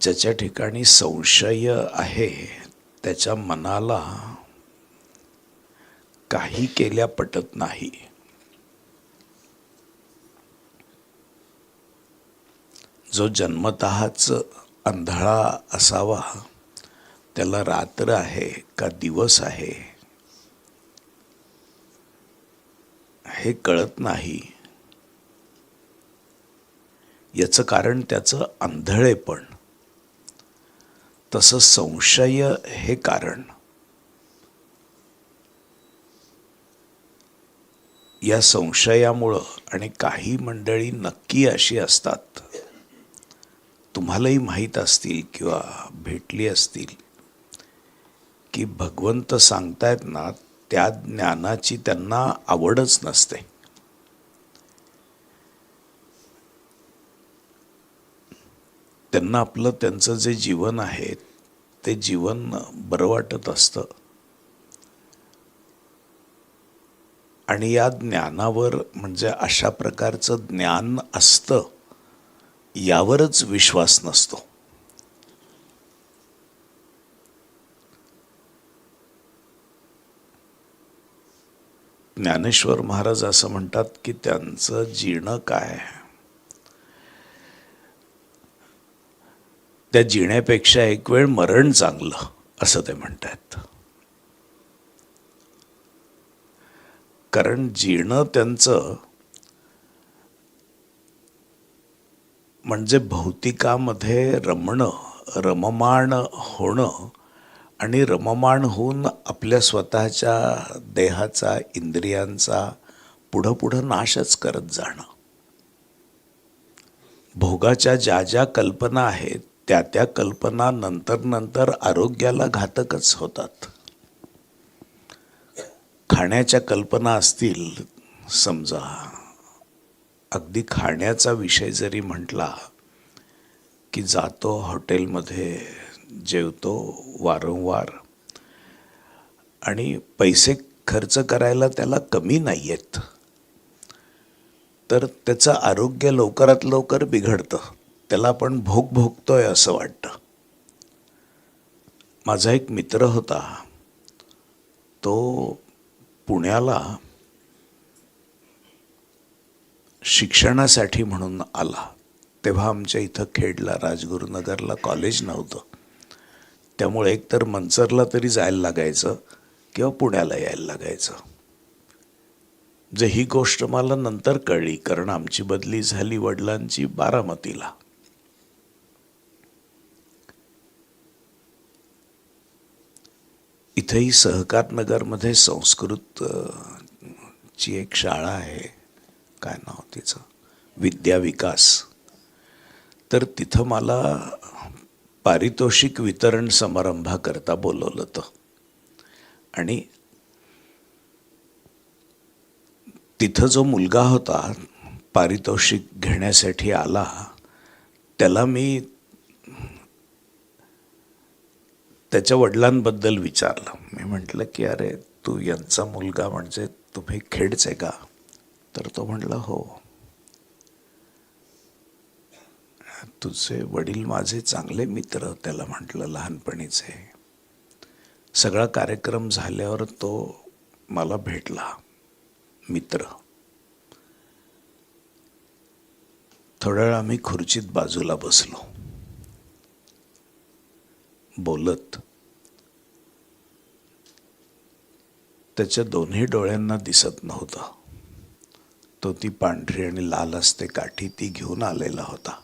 ज्याच्या ठिकाणी संशय आहे त्याच्या मनाला काही केल्या पटत नाही. जो जन्मतःच अंधळा असावा त्याला रात्र आहे का दिवस आहे हे कळत नाही. याचं कारण त्याचं आंधळेपण तसं संशय हे कारण. या संशयामुळं आणि काही मंडळी नक्की अशी असतात. तुम्हालाही माहीत असतील किंवा भेटली असतील की भगवंत सांगतायत ना त्या ज्ञानाची त्यांना आवडच नसते. त्यांना आपलं त्यांचं जे जीवन आहे ते जीवन बरं वाटत असतं. आणि या ज्ञानावर म्हणजे अशा प्रकारचं ज्ञान असतं यावरच विश्वास नसतो. ज्ञानेश्वर महाराज असं म्हणतात की त्यांचं जीणं काय त्या जिण्यापेक्षा एक वेळ मरण चांगलं असं ते म्हणतात. कारण जिणं त्यांचं म्हणजे भौतिकामध्ये रमणं रममाण होणं आणि रममाण होऊन आपल्या स्वतःच्या देहाचा इंद्रियांचा पुढं पुढं नाशच करत जाणं. भोगाच्या ज्या ज्या कल्पना आहेत त्या त्या कल्पना नंतर नंतर आरोग्याला घातकच होतात. खाण्याच्या कल्पना असतील समजा. अगदी खाण्याचा विषय जरी म्हटला की जातो हॉटेलमध्ये जेवतो वारंवार आणि पैसे खर्च करायला त्याला कमी नाही आहेत तर त्याचं आरोग्य लवकरात लवकर बिघडतं. त्याला आपण भोग भोगतोय असं वाटतं. माझा एक मित्र होता. तो पुण्याला शिक्षणासाठी म्हणून आला. तेव्हा आमच्या इथं खेडला राजगुरुनगरला कॉलेज नव्हतं. त्यामुळे एकतर मंचरला तरी जायला लागायचं किंवा पुण्याला यायला लागायचं. जे ही गोष्ट मला नंतर कळली कारण आमची बदली झाली वडिलांची बारामतीला. इथेही सहकारनगरमध्ये संस्कृत ची एक शाळा आहे. काय नाव तिचं? विद्या विकास. तर तिथं मला पारितोषिक वितरण समारंभाकरता बोलवलं होतं. आणि तिथं जो मुलगा होता पारितोषिक घेण्यासाठी आला त्याला मी त्याच्या वडिलांबद्दल विचारलं. मी म्हटलं की अरे तू यांचा मुलगा म्हणजे तुम्ही खेडचे का? तर तो म्हटला हो. तुझे वडील माझे चांगले मित्र त्याला म्हटलं लहानपणीचे. सगळा कार्यक्रम झाल्यावर तो मला भेटला मित्र. थोड्या वेळ आम्ही खुर्चीत बाजूला बसलो. बोलत. त्याच्या दोन्ही डोळ्यांना दिसत नव्हतं. तो ती पांढरी आणि लाल असते काठी ती घेऊन आलेला होता.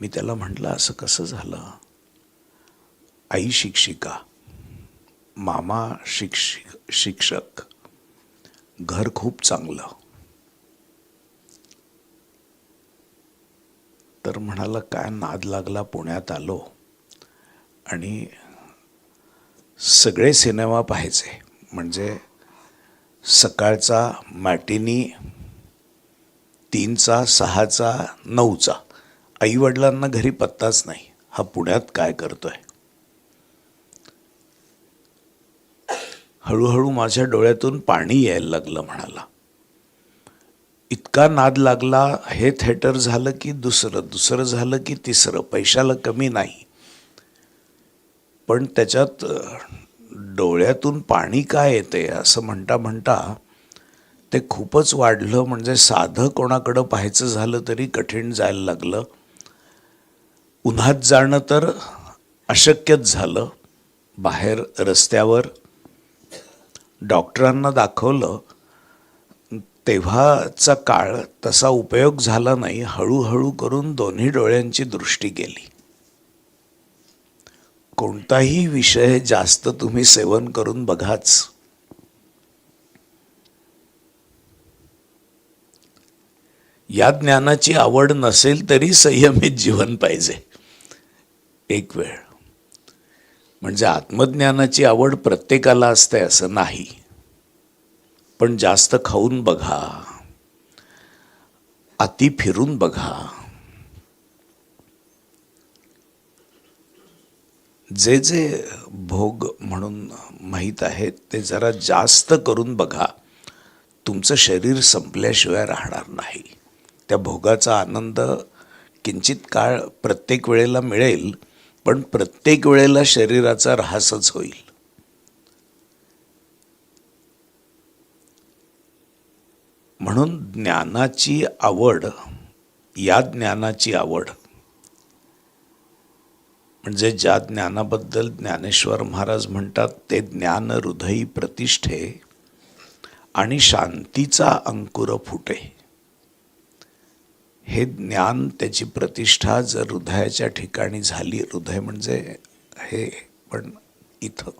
मी त्याला म्हटलं असं कसं झालं? आई शिक्षिका मामा शिक्षिक शिक्षक घर खूप चांगलं. तर म्हणाला काय नाद लागला पुण्यात आलो आणि सगळे सिनेमा पाहायचे. म्हणजे सकाळचा मॅटिनी तीनचा सहाचा नऊचा. आईवडिलांना घरी पत्ताच नाही. हा पुण्यात काय करतोय? हळूहळू माझ्या डोळ्यातून पाणी यायला लागलं म्हणाला. इतका नाद लागला हे थिएटर झालं की दुसरं दुसरं झालं की तिसरं पैशाला कमी नाही. पण त्याच्यात डोळ्यातून पाणी काय येते असं म्हणता म्हणता ते खूपच वाढलं म्हणजे साधं कोणाकडं पाहायचं झालं तरी कठीण जायला लागलं. उन्हात जाणं तर अशक्यच झालं. बाहेर रस्त्यावर डॉक्टरांना दाखवलं तेव्हाचा काळ तसा उपयोग झाला नाही. हळूहळू करून दोन्ही डोळ्यांची दृष्टी गेली. कोणताही विषय जास्त तुम्ही सेवन करून बघाच. या ज्ञानाची आवड नसेल तरी संयमित जीवन पाहिजे. एक वेळ. म्हणजे आत्मज्ञानाची आवड प्रत्येकाला असते असं नाही. पण जास्त खाऊन बघा. अति फिरून बघा. जे जे भोग म्हणून माहीत आहेत ते जरा जास्त करून बघा. तुमचं शरीर संपल्याशिवाय राहणार नाही. त्या भोगाचा आनंद किंचित काळ प्रत्येक वेळेला मिळेल पण प्रत्येक वेळेला शरीराचा ऱ्हासच होईल. म्हणून ज्ञानाची आवड या ज्ञानाची आवड. म्हणजे ज्या ज्ञानाबद्दल ज्ञानेश्वर महाराज म्हणतात ते ज्ञान हृदयी प्रतिष्ठे आणि शांतीचा अंकुर फुटे. हे ज्ञान त्याची प्रतिष्ठा जर हृदयाच्या ठिकाणी झाली हृदय म्हणजे हे पण इथं.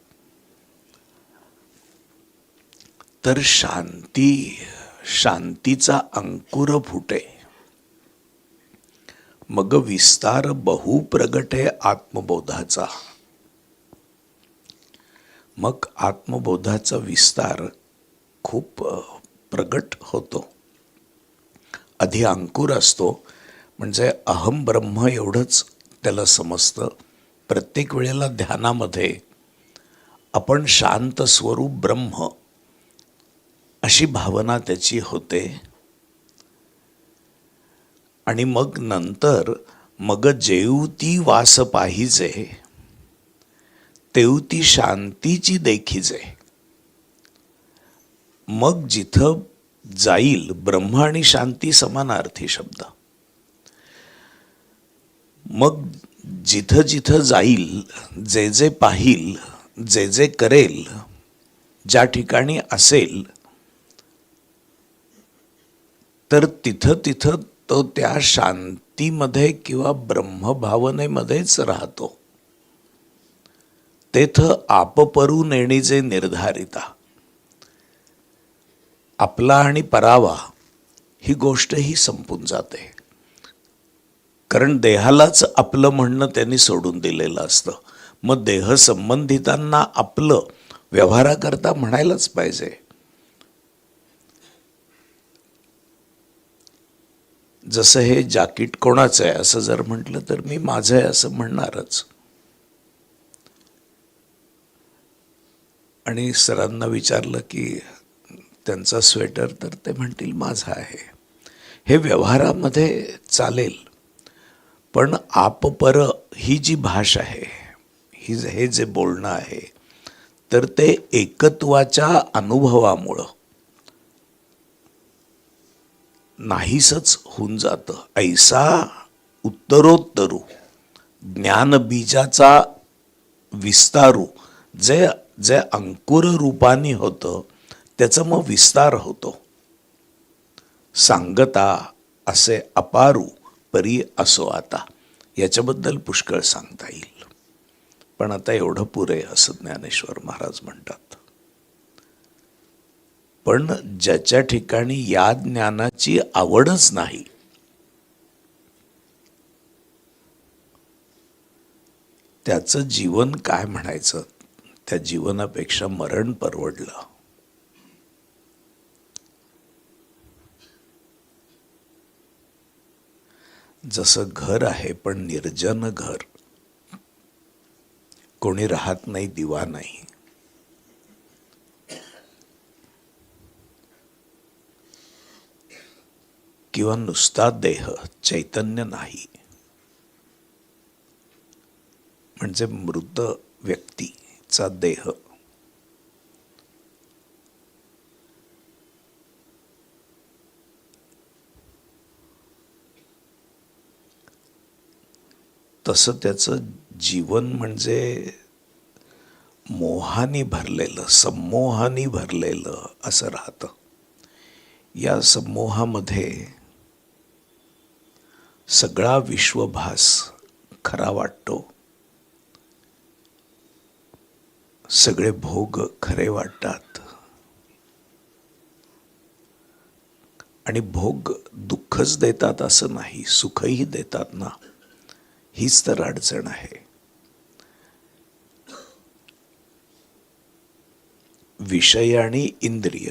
तर शांती शांतीचा अंकुर फुटे. मग विस्तार बहु प्रगटे आत्मबोधाचा. मग आत्मबोधाचा विस्तार खूप प्रगट होतो. आधी अंकुर असतो म्हणजे अहम ब्रह्म एवढंच त्याला समजतं. प्रत्येक वेळेला ध्यानामध्ये आपण शांत स्वरूप ब्रह्म अशी भावना त्याची होते. आणि मग नंतर मग जेवती वास पाहिजे तेवती शांतीची देखीजे. मग जिथं जाईल ब्रह्म आणि शांती समानार्थी शब्द. मग जिथं जिथं जाईल जे जे पाहिल जे जे करेल ज्या ठिकाणी असेल तर तिथं तिथं तो त्या शांतीमध्ये किंवा ब्रह्मभावनेमध्येच राहतो. तेथ आपपरू नेणीचे निर्धारिता. आपला आणि परावा ही गोष्टही संपून जाते. कारण देहालाच आपलं म्हणणं त्यांनी सोडून दिलेलं असतं. मग देह संबंधितांना आपलं व्यवहाराकरता म्हणायलाच पाहिजे. जसं हे जाकीट कोणाचं आहे असं जर म्हटलं तर मी माझं आहे असं म्हणणारच. आणि सरांना विचारलं की त्यांचा स्वेटर तर ते म्हणतील माझा आहे. हे व्यवहारामध्ये चालेल पण आपपर ही जी भाषा आहे ही हे जे बोलणं आहे तर ते एकत्वाच्या अनुभवामुळं नाहीसच होऊन जातं. ऐसा उत्तरोत्तरू ज्ञानबीजाचा विस्तारू जे जे अंकुर रूपाने होतं त्याचं मग विस्तार होतो. सांगता असे अपारू परी असो आता. याच्याबद्दल पुष्कळ सांगता येईल. पण आता एवढं पुरे असं ज्ञानेश्वर महाराज म्हणतात. पण ज्याच्या ठिकाणी या ज्ञानाची आवडच नाही. त्याचं जीवन काय म्हणायचं? त्या जीवनापेक्षा मरण परवडलं. जसं घर आहे पण निर्जन घर. कोणी राहत नाही दिवा नाही. किंवा नुसता देह चैतन्य नाही. म्हणजे मृत व्यक्तीचा देह. तसं त्याचं जीवन म्हणजे मोहानी भरलेलं संमोहानी भरलेलं असं राहतं. या संमोहामध्ये सगळा विश्वभास खरा वाटतो. सगळे भोग खरे वाटतात. आणि भोग दुःखच देतात असं नाही सुखही देतात ना. हीच तर अडचण आहे. विषय आणि इंद्रिय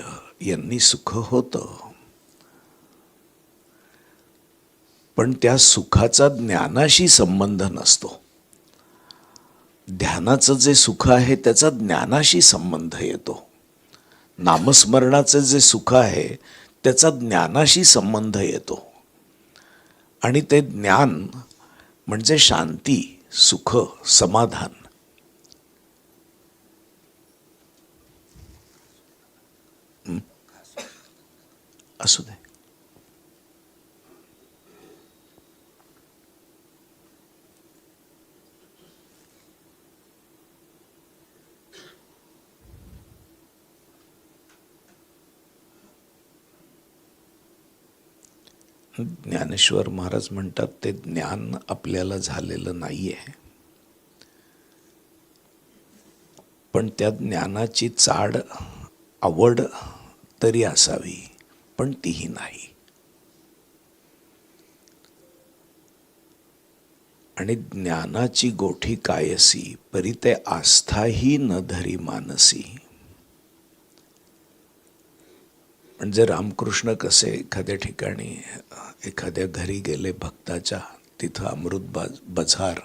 यांनी सुख होतं. पण त्या सुखाचा ज्ञानाशी संबंध नसतो. ध्यानाचं जे सुख आहे त्याचा ज्ञानाशी संबंध येतो. नामस्मरणाचं जे सुख आहे त्याचा ज्ञानाशी संबंध येतो. आणि ते ज्ञान म्हणजे शांती सुख समाधान. असू दे. ज्ञानेश्वर महाराज म्हणतात ते ज्ञान आपल्याला झालेलं नाही आहे पण त्या ज्ञानाची चाड आवड तरी असावी पण तीही नाही. आणि ज्ञानाची गोठी कायसी परी ते आस्थाही न धरी मानसी. म्हणजे रामकृष्ण कसे एखाद्या ठिकाणी एखाद्या घरी गेले भक्ताच्या तिथं अमृत बाज बझार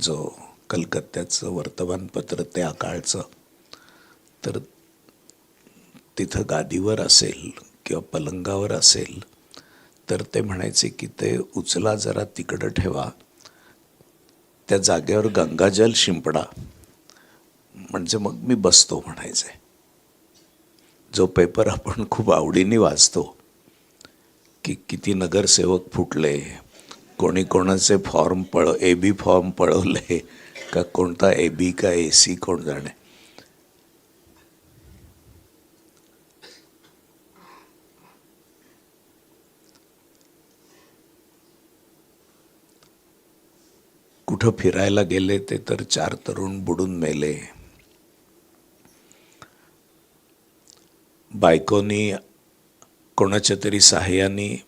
जो कलकत्त्याचं वर्तमानपत्र त्या काळचं तर तिथं गादीवर असेल किंवा पलंगावर असेल तर ते म्हणायचे की ते उचला जरा तिकडं ठेवा. त्या जागेवर गंगाजल शिंपडा. म्हणजे मग मी बसतो म्हणायचे. जो पेपर आपण खूप आवडीने वाचतो की किती नगरसेवक फुटले कोणी कोणाचे फॉर्म पळ ए बी फॉर्म पळवले का कोणता ए बी का ए सी कोण जाणे. कुठं फिरायला गेले ते तर चार तरुण बुडून मेले. बायकोनी कोणाच्या तरी सहाय्याने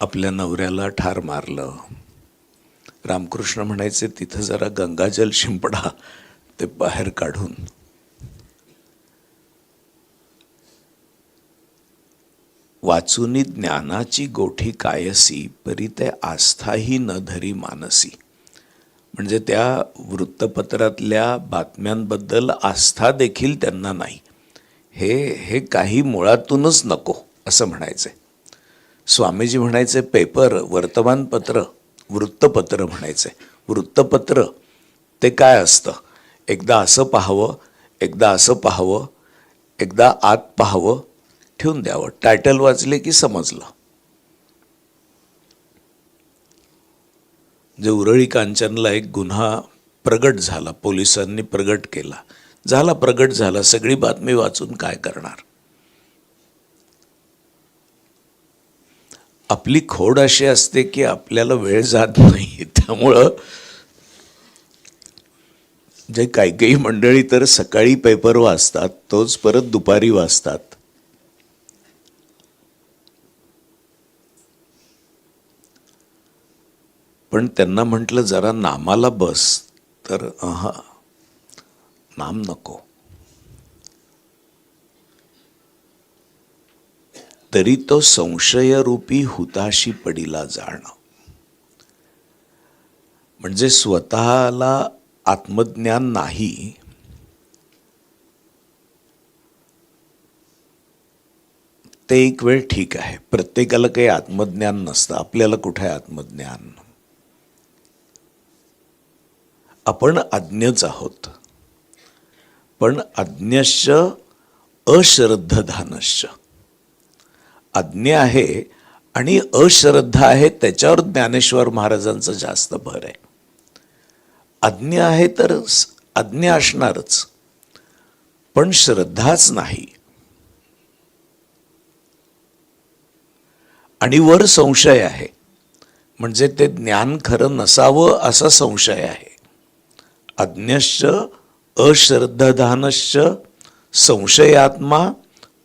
आपल्या नवऱ्याला ठार मारलं. रामकृष्ण म्हणायचे तिथं जरा गंगाजल शिंपडा ते बाहेर काढून. वाचूनी ज्ञानाची गोठी कायसी परी ते आस्थाही न धरी मानसी. म्हणजे त्या वृत्तपत्रातल्या बातम्यांबद्दल आस्था देखील त्यांना नाही. हे हे काही मुळातूनच नको असं म्हणायचंय. स्वामीजी म्हणायचे पेपर वर्तमानपत्र वृत्तपत्र म्हणायचे. वृत्तपत्र ते काय असतं? एकदा असं पाहावं एकदा असं पाहावं एकदा आत पाहावं ठेवून द्यावं. टायटल वाचले की समजलं. जे उरळी कांचनला एक गुन्हा प्रगट झाला पोलिसांनी प्रगट केला झाला प्रगट झाला सगळी बातमी वाचून काय करणार? आपली खोड अशी असते की आपल्याला वेळ जात नाही. त्यामुळं जे काही काही मंडळी तर सकाळी पेपर वाचतात तोच परत दुपारी वाचतात. पण त्यांना म्हटलं जरा नामाला बस. तर हा नाम नको. तरी तो संशयरूपी हुताशी पडिला जाणं. म्हणजे स्वतःला आत्मज्ञान नाही ते एक वेळ ठीक आहे. प्रत्येकाला काही आत्मज्ञान नसतं. आपल्याला कुठे आत्मज्ञान? आपण अज्ञच आहोत. पण अज्ञश्च अश्रद्धधानश्च. अज्ञ आहे आणि अश्रद्धा आहे त्याच्यावर ज्ञानेश्वर महाराजांचं जास्त भर आहे. अज्ञ आहे तर अज्ञ असणारच पण श्रद्धाच नाही. आणि वर संशय आहे म्हणजे ते ज्ञान खरं नसावं असा संशय आहे. अज्ञश्च अश्रद्धानश्च संशयात्मा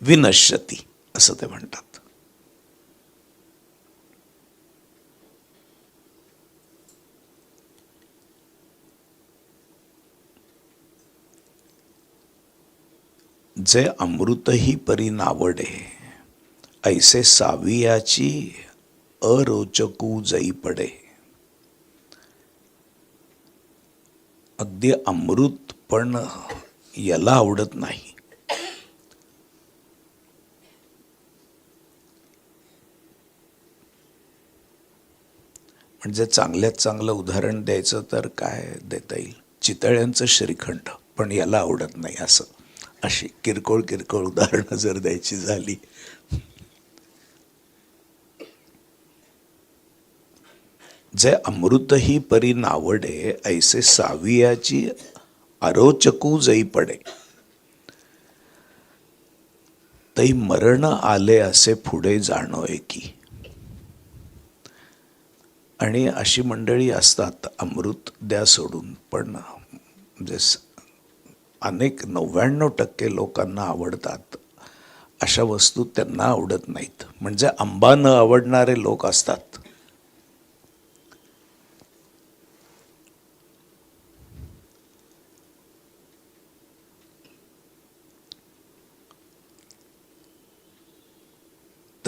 विनश्यती असं ते म्हणतात. जे अमृतही परी नावडे ऐसे सावियाची अरोचकू जई पडे. अगदी अमृत पण याला आवडत नाही. म्हणजे चांगल्यात चांगलं उदाहरण द्यायचं तर काय देता येईल? चितळ्यांचं श्रीखंड पण याला आवडत नाही असं. अशी किरकोळ किरकोळ उदाहरणं जर द्यायची झाली. जे अमृतही परी नावडे ऐसे सावियाची अरोचकू जई पडे. तई मरण आले असे पुढे जाणोय की. आणि अशी मंडळी असतात अमृत द्या सोडून. पण म्हणजे अनेक नव्याण्णव टक्के लोकांना आवडतात. अशा वस्तू त्यांना आवडत नाहीत. म्हणजे आंबा न आवडणारे लोक असतात.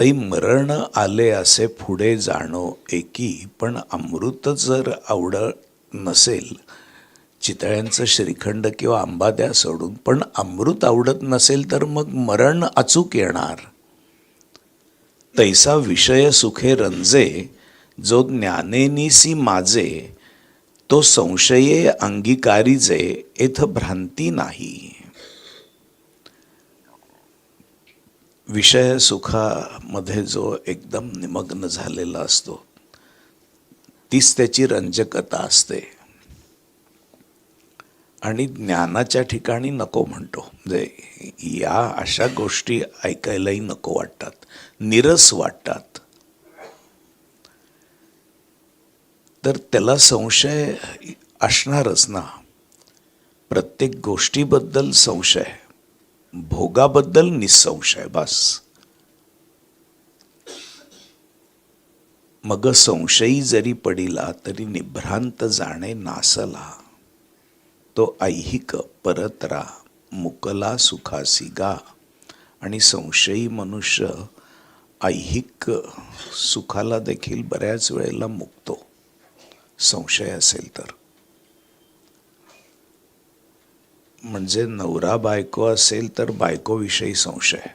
तै मरण आले असे पुढे जाणो एकी पण अमृत जर आवड नसेल चितळ्यांचं श्रीखंड किंवा आंबा द्या सोडून पण अमृत आवडत नसेल तर मग मरण अचूक येणार. तैसा विषय सुखे रंजे जो ज्ञानेनीसी माझे तो संशये अंगीकारीजे एथ भ्रांती नाही. विषय सुखामध्ये जो एकदम निमग्न झालेला असतो तीच त्याची रंजकता असते. आणि ज्ञानाच्या ठिकाणी नको म्हणतो. म्हणजे या अशा गोष्टी ऐकायलाही नको वाटतात. निरस वाटतात. तर त्याला संशय असणारच ना. प्रत्येक गोष्टीबद्दल संशय. भोगाबद्दल निसंशय बस. मग संशयी जरी पडिला तरी निभ्रांत जाणे नासला. तो ऐहिक परतरा मुकला सुखासी गा. आणि संशयी मनुष्य ऐहिक सुखाला देखील बऱ्याच वेळेला मुकतो. संशय असेल तर. म्हणजे नवरा बायको असेल तर बायकोविषयी संशय.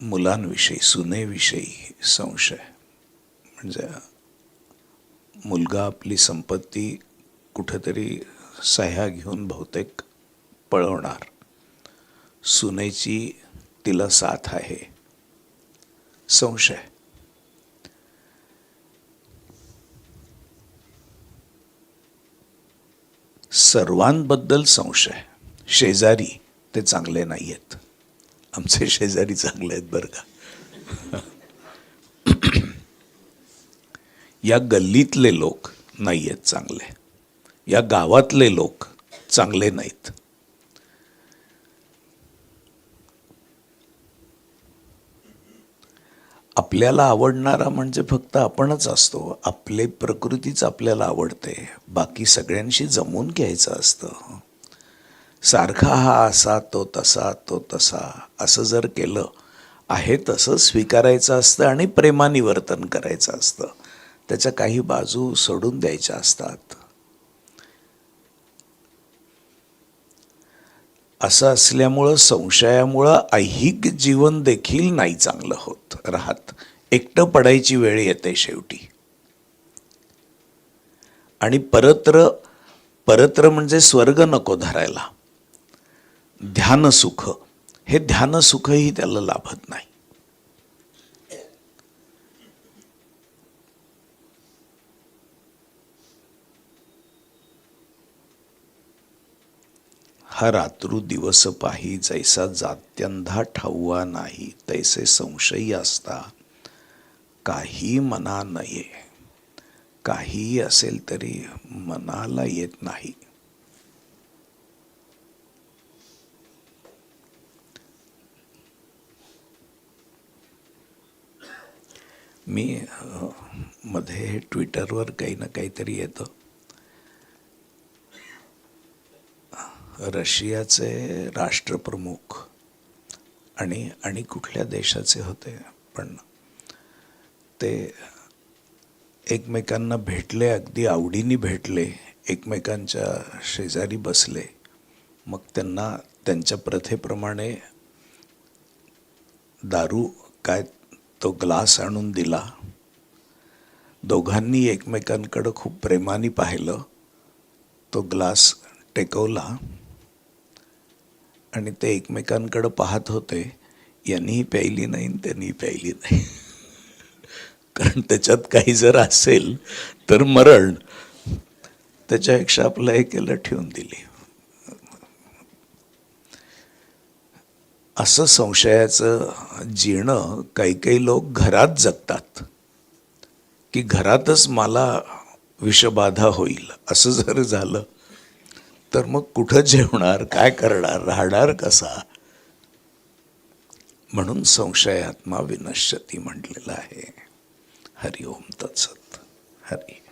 मुलांविषयी सुनेविषयी संशय. म्हणजे मुलगा आपली संपत्ती कुठेतरी सह्या घेऊन बहुतेक पळवणार. सुनेची तिला साथ आहे. संशय. सर्वांबद्दल संशय. शेजारी ते चांगले नाही आहेत आमचे शेजारी चांगले आहेत बरं का. या गल्लीतले लोक नाही आहेत चांगले. या गावातले लोक चांगले नाहीत. आपल्याला आवडणारा म्हणजे फक्त आपणच असतो. आपले प्रकृतीच आपल्याला आवडते. बाकी सगळ्यांशी जमून घ्यायचं असतं. सारखा हा असा तो तसा तो तसा. असं जर केलं आहे तसं स्वीकारायचं असतं आणि प्रेमाने वर्तन करायचं असतं. त्याच्या काही बाजू सोडून द्यायच्या असतात. असं असल्यामुळं संशयामुळं ऐहिक जीवन देखील नाही चांगलं होत. राहत. एकटं पडायची वेळ येते शेवटी. आणि परत्र परत्र म्हणजे स्वर्ग नको धरायला. ध्यानसुख हे ध्यानसुखही त्याला लाभत नाही. हा रात्रु दिवस पाही जैसा जात्यंधा ठाऊआ नाही तैसे संशयी असता. काही मना नये. काहीही असेल तरी मनाला येत नाही. मी मध्ये ट्विटरवर काही ना काहीतरी येतं. रशियाचे राष्ट्रप्रमुख आणि आणि कुठल्या देशाचे होते पण ते एकमेकांना भेटले अगदी आवडीने भेटले एकमेकांच्या शेजारी बसले मग त्यांना त्यांच्या प्रथेप्रमाणे दारू काय तो ग्लास आणून दिला. दोघांनी एकमेकांकडं खूप प्रेमाने पाहिलं तो ग्लास टेकवला आणि ते एकमेकांकडं पाहत होते यांनीही प्यायली नाही त्यांनीही प्यायली नाही. कारण त्याच्यात काही जर असेल तर मरण त्याच्यापेक्षा आपलं एकेला ठेवून दिली. असं संशयाचं जीणं काही काही लोक घरात जगतात की घरातच मला विषबाधा होईल असं जर झालं तर मग कुठं जेवणार काय करणार राहणार कसा? म्हणून संशयात्मा विनश्यती म्हटलेला आहे. हरिओम तत्सत. हरी.